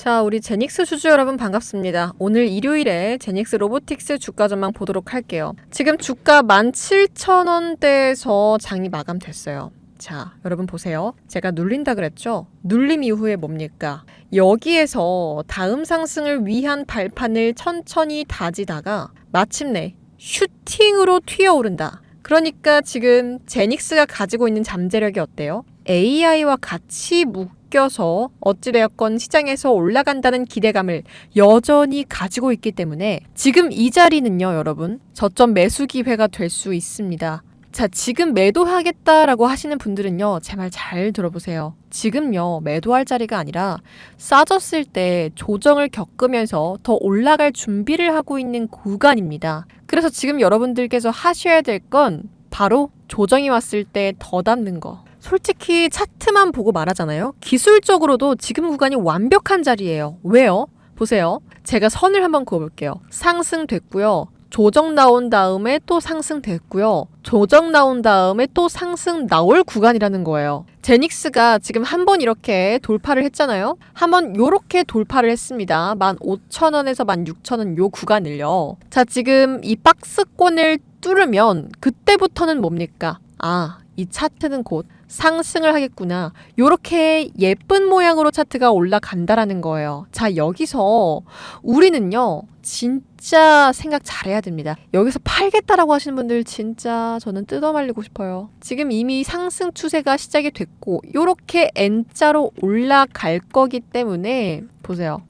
자, 우리 제닉스 주주 여러분 반갑습니다. 오늘 일요일에 제닉스 로보틱스 주가 전망 보도록 할게요. 지금 주가 17,000원대에서 장이 마감됐어요. 자, 여러분 보세요. 제가 눌린다 그랬죠? 눌림 이후에 뭡니까? 여기에서 다음 상승을 위한 발판을 천천히 다지다가 마침내 슈팅으로 튀어오른다. 그러니까 지금 제닉스가 가지고 있는 잠재력이 어때요? AI와 같이 묶 여서 어찌되었건 시장에서 올라간다는 기대감을 여전히 가지고 있기 때문에 지금 이 자리는요, 여러분, 저점 매수 기회가 될 수 있습니다. 자, 지금 매도하겠다라고 하시는 분들은요, 제 말 잘 들어보세요. 지금요, 매도할 자리가 아니라 싸졌을 때 조정을 겪으면서 더 올라갈 준비를 하고 있는 구간입니다. 그래서 지금 여러분들께서 하셔야 될 건 바로 조정이 왔을 때 더 담는 거. 솔직히 차트만 보고 말하잖아요. 기술적으로도 지금 구간이 완벽한 자리예요. 왜요? 보세요. 제가 선을 한번 그어볼게요. 상승됐고요. 조정 나온 다음에 또 상승됐고요. 조정 나온 다음에 또 상승 나올 구간이라는 거예요. 제닉스가 지금 한 번 이렇게 돌파를 했잖아요. 한 번 요렇게 돌파를 했습니다. 15,000원에서 16,000원 요 구간을요. 자, 지금 이 박스권을 뚫으면 그때부터는 뭡니까? 아, 이 차트는 곧 상승을 하겠구나. 요렇게 예쁜 모양으로 차트가 올라간다라는 거예요. 자, 여기서 우리는요, 진짜 생각 잘해야 됩니다. 여기서 팔겠다라고 하시는 분들 진짜 저는 뜯어말리고 싶어요. 지금 이미 상승 추세가 시작이 됐고, 요렇게 N자로 올라갈 거기 때문에, 보세요.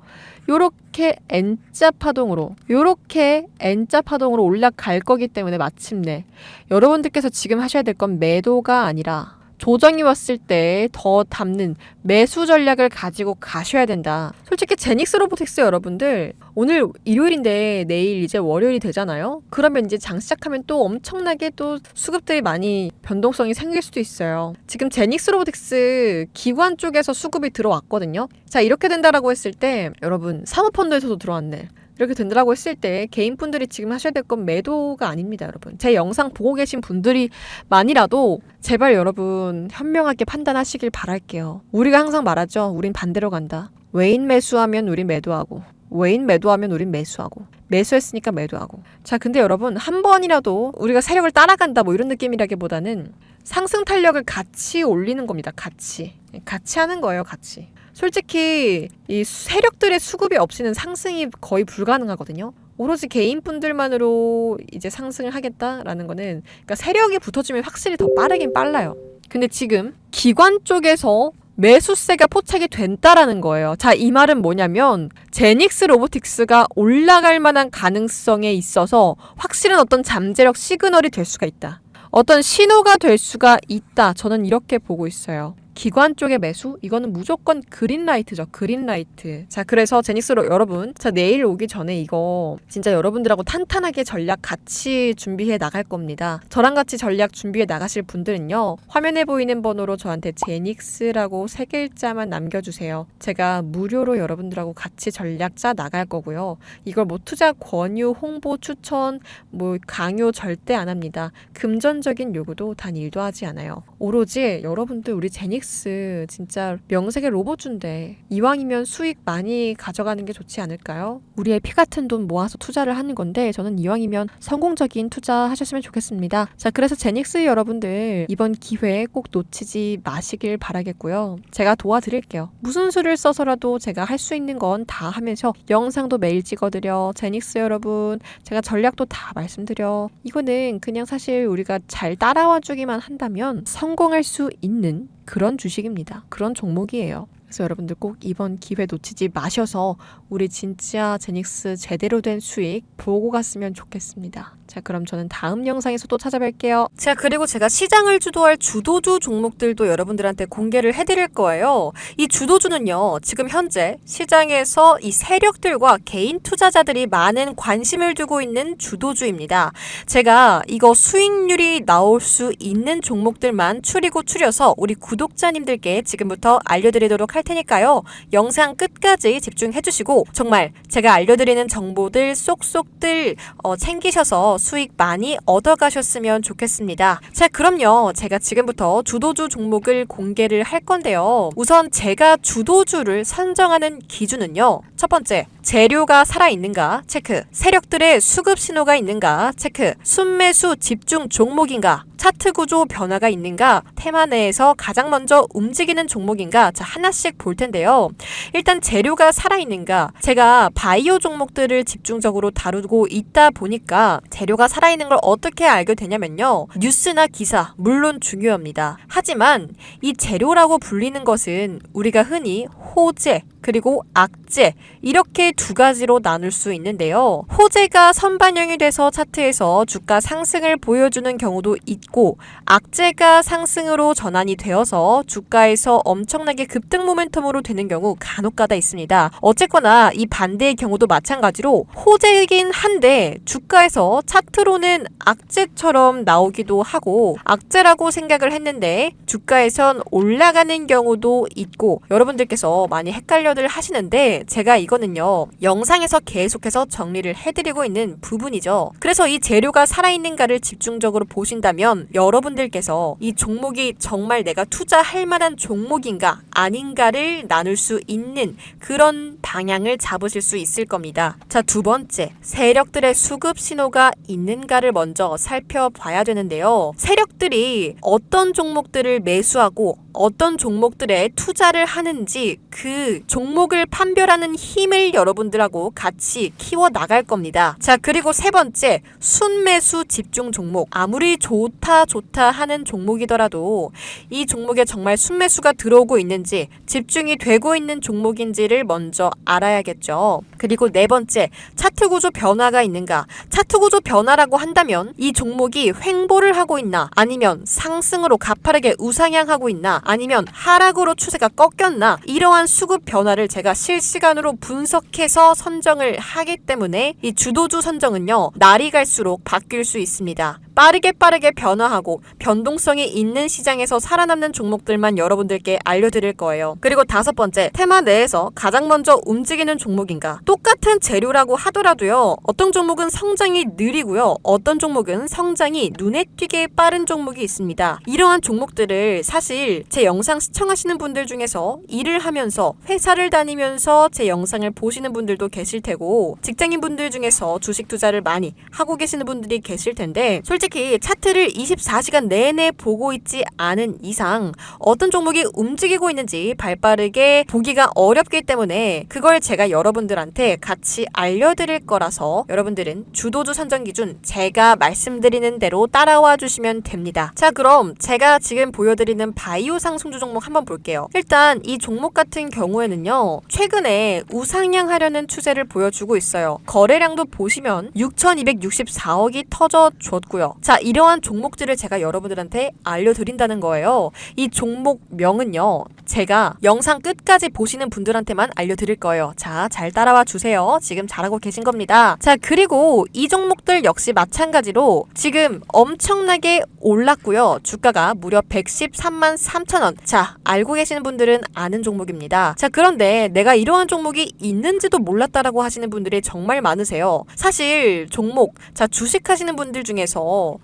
요렇게 N자 파동으로, 요렇게 N자 파동으로 올라갈 거기 때문에 마침내 여러분들께서 지금 하셔야 될 건 매도가 아니라 조정이 왔을 때 더 담는 매수 전략을 가지고 가셔야 된다. 솔직히 제닉스 로보틱스 여러분들 오늘 일요일인데 내일 이제 월요일이 되잖아요. 그러면 이제 장 시작하면 또 엄청나게 또 수급들이 많이 변동성이 생길 수도 있어요. 지금 제닉스 로보틱스 기관 쪽에서 수급이 들어왔거든요. 자 이렇게 된다라고 했을 때 여러분 사모펀드에서도 들어왔네. 이렇게 된다라고 했을 때 개인분들이 지금 하셔야 될 건 매도가 아닙니다, 여러분. 제 영상 보고 계신 분들이 만이라도 제발 여러분 현명하게 판단하시길 바랄게요. 우리가 항상 말하죠. 우린 반대로 간다. 외인 매수하면 우린 매도하고 외인 매도하면 우린 매수하고 매수했으니까 매도하고 자 근데 여러분 한 번이라도 우리가 세력을 따라간다 뭐 이런 느낌이라기보다는 상승 탄력을 같이 올리는 겁니다 같이 같이 하는 거예요 같이 솔직히 이 세력들의 수급이 없이는 상승이 거의 불가능하거든요. 오로지 개인분들만으로 이제 상승을 하겠다라는 거는 그러니까 세력이 붙어주면 확실히 더 빠르긴 빨라요. 근데 지금 기관 쪽에서 매수세가 포착이 된다라는 거예요. 자, 이 말은 뭐냐면 제닉스 로보틱스가 올라갈 만한 가능성에 있어서 확실한 어떤 잠재력 시그널이 될 수가 있다. 어떤 신호가 될 수가 있다. 저는 이렇게 보고 있어요. 기관 쪽의 매수? 이거는 무조건 그린라이트죠 그린라이트. 자 그래서 제닉스로 여러분 자 내일 오기 전에 이거 진짜 여러분들하고 탄탄하게 전략 같이 준비해 나갈 겁니다. 저랑 같이 전략 준비해 나가실 분들은요 화면에 보이는 번호로 저한테 제닉스라고 세 글자만 남겨 주세요. 제가 무료로 여러분들하고 같이 전략 짜 나갈 거고요. 이걸 뭐 투자 권유 홍보 추천 뭐 강요 절대 안 합니다. 금전적인 요구도 단 일도 하지 않아요. 오로지 여러분들 우리 제닉스 넷플릭스 진짜 명색의 로봇주인데 이왕이면 수익 많이 가져가는 게 좋지 않을까요? 우리의 피 같은 돈 모아서 투자를 하는 건데 저는 이왕이면 성공적인 투자 하셨으면 좋겠습니다. 자 그래서 제닉스 여러분들 이번 기회 꼭 놓치지 마시길 바라겠고요. 제가 도와드릴게요. 무슨 수를 써서라도 제가 할 수 있는 건 다 하면서 영상도 매일 찍어드려 제닉스 여러분 제가 전략도 다 말씀드려 이거는 그냥 사실 우리가 잘 따라와 주기만 한다면 성공할 수 있는 그런 주식입니다. 그런 종목이에요. 그래서 여러분들 꼭 이번 기회 놓치지 마셔서 우리 진짜 제닉스 제대로 된 수익 보고 갔으면 좋겠습니다. 자, 그럼 저는 다음 영상에서 또 찾아뵐게요. 자, 그리고 제가 시장을 주도할 주도주 종목들도 여러분들한테 공개를 해드릴 거예요. 이 주도주는요, 지금 현재 시장에서 이 세력들과 개인 투자자들이 많은 관심을 두고 있는 주도주입니다. 제가 이거 수익률이 나올 수 있는 종목들만 추리고 추려서 우리 구독자님들께 지금부터 알려드리도록 할게요. 할 테니까요. 영상 끝까지 집중해 주시고 정말 제가 알려드리는 정보들 쏙쏙들 어, 챙기셔서 수익 많이 얻어가셨으면 좋겠습니다. 자, 그럼요. 제가 지금부터 주도주 종목을 공개를 할 건데요. 우선 제가 주도주를 선정하는 기준은요. 첫 번째, 재료가 살아있는가 체크. 세력들의 수급 신호가 있는가 체크. 순매수 집중 종목인가 차트 구조 변화가 있는가 테마 내에서 가장 먼저 움직이는 종목인가 자 하나씩 볼 텐데요. 일단 재료가 살아있는가 제가 바이오 종목들을 집중적으로 다루고 있다 보니까 재료가 살아있는 걸 어떻게 알게 되냐면요. 뉴스나 기사 물론 중요합니다. 하지만 이 재료라고 불리는 것은 우리가 흔히 호재 그리고 악재 이렇게 두 가지로 나눌 수 있는데요. 호재가 선반영이 돼서 차트에서 주가 상승을 보여주는 경우도 있고 악재가 상승으로 전환이 되어서 주가에서 엄청나게 급등 모멘텀으로 되는 경우 간혹가다 있습니다. 어쨌거나 이 반대의 경우도 마찬가지로 호재이긴 한데 주가에서 차트로는 악재처럼 나오기도 하고 악재라고 생각을 했는데 주가에선 올라가는 경우도 있고 여러분들께서 많이 헷갈려 들 하시는데 제가 이거는요 영상에서 계속해서 정리를 해드리고 있는 부분이죠. 그래서 이 재료가 살아있는가를 집중적으로 보신다면 여러분들께서 이 종목이 정말 내가 투자할 만한 종목인가 아닌가를 나눌 수 있는 그런 방향을 잡으실 수 있을 겁니다. 자, 두 번째. 세력들의 수급 신호가 있는가를 먼저 살펴봐야 되는데요. 세력들이 어떤 종목들을 매수하고 어떤 종목들에 투자를 하는지 그 종목을 판별하는 힘을 여러분들하고 같이 키워 나갈 겁니다. 자, 그리고 세 번째, 순매수 집중 종목. 아무리 좋다, 좋다 하는 종목이더라도 이 종목에 정말 순매수가 들어오고 있는지 집중이 되고 있는 종목인지를 먼저 알아야겠죠. 그리고 네 번째, 차트 구조 변화가 있는가? 차트 구조 변화라고 한다면 이 종목이 횡보를 하고 있나? 아니면 상승으로 가파르게 우상향하고 있나? 아니면 하락으로 추세가 꺾였나? 이러한 수급 변화를 제가 실시간으로 분석해서 선정을 하기 때문에 이 주도주 선정은요, 날이 갈수록 바뀔 수 있습니다. 빠르게 빠르게 변화하고 변동성이 있는 시장에서 살아남는 종목들만 여러분들께 알려드릴 거예요. 그리고 다섯 번째, 테마 내에서 가장 먼저 움직이는 종목인가? 똑같은 재료라고 하더라도요, 어떤 종목은 성장이 느리고요, 어떤 종목은 성장이 눈에 띄게 빠른 종목이 있습니다. 이러한 종목들을 사실 제 영상 시청하시는 분들 중에서 일을 하면서 회사를 다니면서 제 영상을 보시는 분들도 계실 테고 직장인 분들 중에서 주식 투자를 많이 하고 계시는 분들이 계실 텐데 솔직히 차트를 24시간 내내 보고 있지 않은 이상 어떤 종목이 움직이고 있는지 발빠르게 보기가 어렵기 때문에 그걸 제가 여러분들한테 같이 알려드릴 거라서 여러분들은 주도주 선정 기준 제가 말씀드리는 대로 따라와 주시면 됩니다. 자 그럼 제가 지금 보여드리는 바이오 상승주 종목 한번 볼게요. 일단 이 종목 같은 경우에는요 최근에 우상향하려는 추세를 보여주고 있어요. 거래량도 보시면 6,264억이 터져 줬고요. 자 이러한 종목들을 제가 여러분들한테 알려드린다는 거예요. 이 종목 명은요 제가 영상 끝까지 보시는 분들한테만 알려드릴 거예요. 자, 잘 따라와 주세요. 지금 잘하고 계신 겁니다. 자, 그리고 이 종목들 역시 마찬가지로 지금 엄청나게 올랐고요. 주가가 무려 113만 3천 원. 자, 알고 계시는 분들은 아는 종목입니다. 자, 그런데 내가 이러한 종목이 있는지도 몰랐다라고 하시는 분들이 정말 많으세요. 사실 종목, 자, 주식 하시는 분들 중에서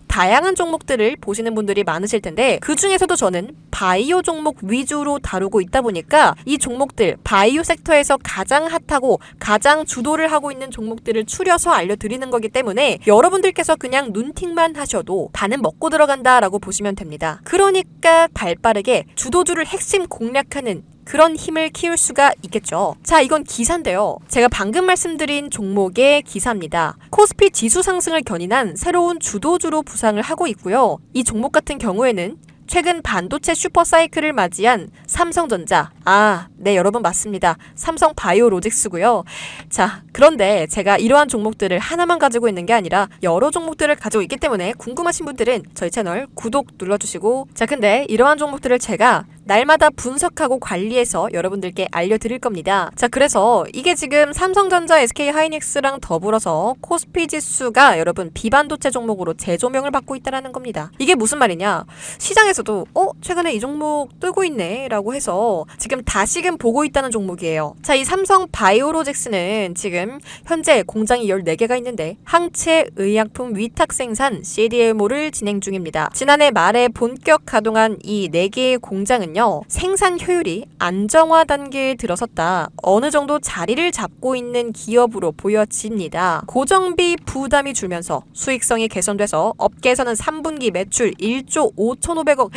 다양한 종목들을 보시는 분들이 많으실 텐데 그 중에서도 저는 바이오 종목 위주로 다루고 있다 보니까 이 종목들 바이오 섹터에서 가장 핫하고 가장 주도를 하고 있는 종목들을 추려서 알려드리는 거기 때문에 여러분들께서 그냥 눈팅만 하셔도 다는 먹고 들어간다라고 보시면 됩니다. 그러니까 발빠르게 주도주를 핵심 공략하는 그런 힘을 키울 수가 있겠죠. 자, 이건 기사인데요. 제가 방금 말씀드린 종목의 기사입니다. 코스피 지수 상승을 견인한 새로운 주도주로 부상을 하고 있고요. 이 종목 같은 경우에는 최근 반도체 슈퍼 사이클을 맞이한 삼성전자. 아, 네, 여러분 맞습니다. 삼성 바이오로직스고요. 자, 그런데 제가 이러한 종목들을 하나만 가지고 있는 게 아니라 여러 종목들을 가지고 있기 때문에 궁금하신 분들은 저희 채널 구독 눌러주시고 자, 근데 이러한 종목들을 제가 날마다 분석하고 관리해서 여러분들께 알려드릴 겁니다. 자, 그래서 이게 지금 삼성전자, SK 하이닉스랑 더불어서 코스피 지수가 여러분 비반도체 종목으로 재조명을 받고 있다는 겁니다. 이게 무슨 말이냐? 시장에서도 어 최근에 이 종목 뜨고 있네라고 해서 지금 다시금 보고 있다는 종목이에요. 자, 이 삼성 바이오로직스는 지금 현재 공장이 14개가 있는데 항체 의약품 위탁 생산 CDMO를 진행 중입니다. 지난해 말에 본격 가동한 이 4개의 공장은 요. 생산 효율이 안정화 단계에 들어섰다. 어느 정도 자리를 잡고 있는 기업으로 보여집니다. 고정비 부담이 줄면서 수익성이 개선돼서 업계에서는 3분기 매출 1조 5,500억,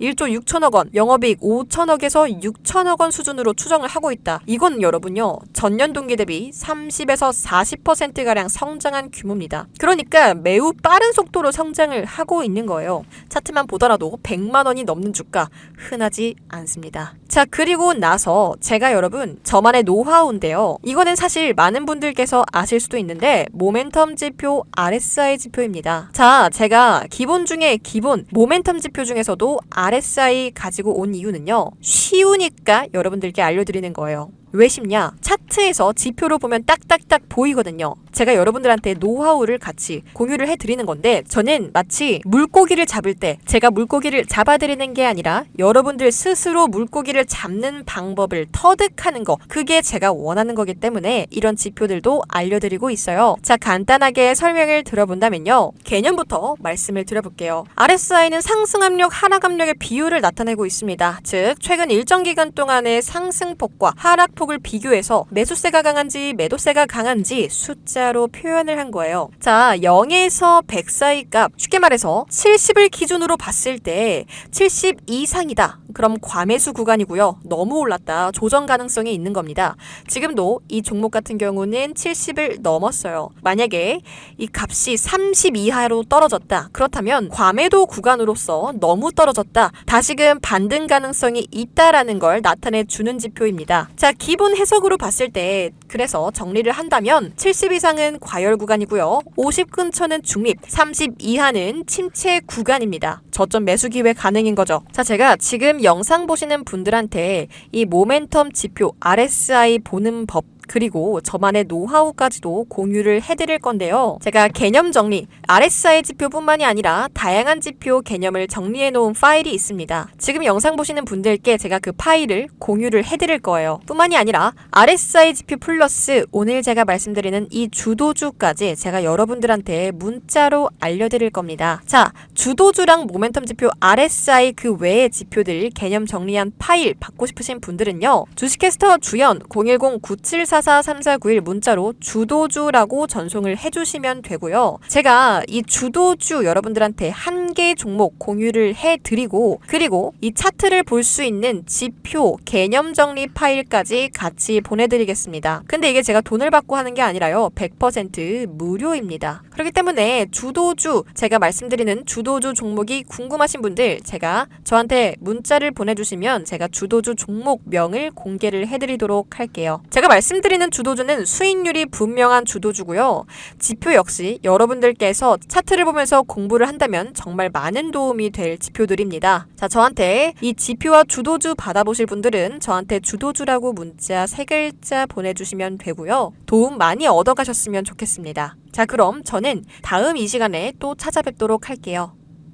1조 6천억 원, 영업이익 5천억에서 6천억 원 수준으로 추정을 하고 있다. 이건 여러분요. 전년 동기 대비 30에서 40%가량 성장한 규모입니다. 그러니까 매우 빠른 속도로 성장을 하고 있는 거예요. 차트만 보더라도 100만 원이 넘는 주가 흔하지 않습니다. 자, 그리고 나서 제가 여러분 저만의 노하우인데요. 이거는 사실 많은 분들께서 아실 수도 있는데 모멘텀 지표 RSI 지표입니다. 자, 제가 기본 중에 기본 모멘텀 지표 중에서도 RSI 가지고 온 이유는요. 쉬우니까 여러분들께 알려드리는 거예요. 왜 쉽냐? 차트에서 지표로 보면 딱딱딱 보이거든요. 제가 여러분들한테 노하우를 같이 공유를 해드리는 건데 저는 마치 물고기를 잡을 때 제가 물고기를 잡아드리는 게 아니라 여러분들 스스로 물고기를 잡는 방법을 터득하는 거 그게 제가 원하는 거기 때문에 이런 지표들도 알려드리고 있어요. 자 간단하게 설명을 들어본다면요. 개념부터 말씀을 드려볼게요. RSI는 상승 압력, 하락 압력의 비율을 나타내고 있습니다. 즉 최근 일정 기간 동안의 상승폭과 하락 폭을 비교해서 매수세가 강한지 매도세가 강한지 숫자로 표현을 한 거예요. 자 0에서 100 사이 값 쉽게 말해서 70을 기준으로 봤을 때 70 이상이다. 그럼 과매수 구간이고요. 너무 올랐다. 조정 가능성이 있는 겁니다. 지금도 이 종목 같은 경우는 70을 넘었어요. 만약에 이 값이 30 이하로 떨어졌다. 그렇다면 과매도 구간으로서 너무 떨어졌다. 다시금 반등 가능성이 있다라는 걸 나타내 주는 지표입니다. 자, 기본 해석으로 봤을 때 그래서 정리를 한다면 70 이상은 과열 구간이고요. 50 근처는 중립, 30 이하는 침체 구간입니다. 저점 매수 기회 가능인 거죠. 자, 제가 지금 영상 보시는 분들한테 이 모멘텀 지표 RSI 보는 법 그리고 저만의 노하우까지도 공유를 해드릴 건데요. 제가 개념 정리, RSI 지표뿐만이 아니라 다양한 지표 개념을 정리해 놓은 파일이 있습니다. 지금 영상 보시는 분들께 제가 그 파일을 공유를 해드릴 거예요. 뿐만이 아니라 RSI 지표 플러스 오늘 제가 말씀드리는 이 주도주까지 제가 여러분들한테 문자로 알려드릴 겁니다. 자, 주도주랑 모멘텀 지표 RSI 그 외의 지표들 개념 정리한 파일 받고 싶으신 분들은요. 주식캐스터 주연 010-9744 3491 문자로 주도주라고 전송을 해주시면 되고요. 제가 이 주도주 여러분들한테 한 개 종목 공유를 해드리고 그리고 이 차트를 볼 수 있는 지표 개념 정리 파일까지 같이 보내드리겠습니다. 근데 이게 제가 돈을 받고 하는 게 아니라요. 100% 무료입니다. 그렇기 때문에 주도주 제가 말씀드리는 주도주 종목이 궁금하신 분들 제가 저한테 문자를 보내주시면 제가 주도주 종목명을 공개를 해드리도록 할게요. 제가 말씀드리는 주도주는 수익률이 분명한 주도주고요. 지표 역시 여러분들께서 차트를 보면서 공부를 한다면 정말 많은 도움이 될 지표들입니다. 자, 저한테 이 지표와 주도주 받아보실 분들은 저한테 주도주라고 문자 세 글자 보내주시면 되고요. 도움 많이 얻어가셨으면 좋겠습니다. 자, 그럼 저는 다음 이 시간에 또 찾아뵙도록 할게요.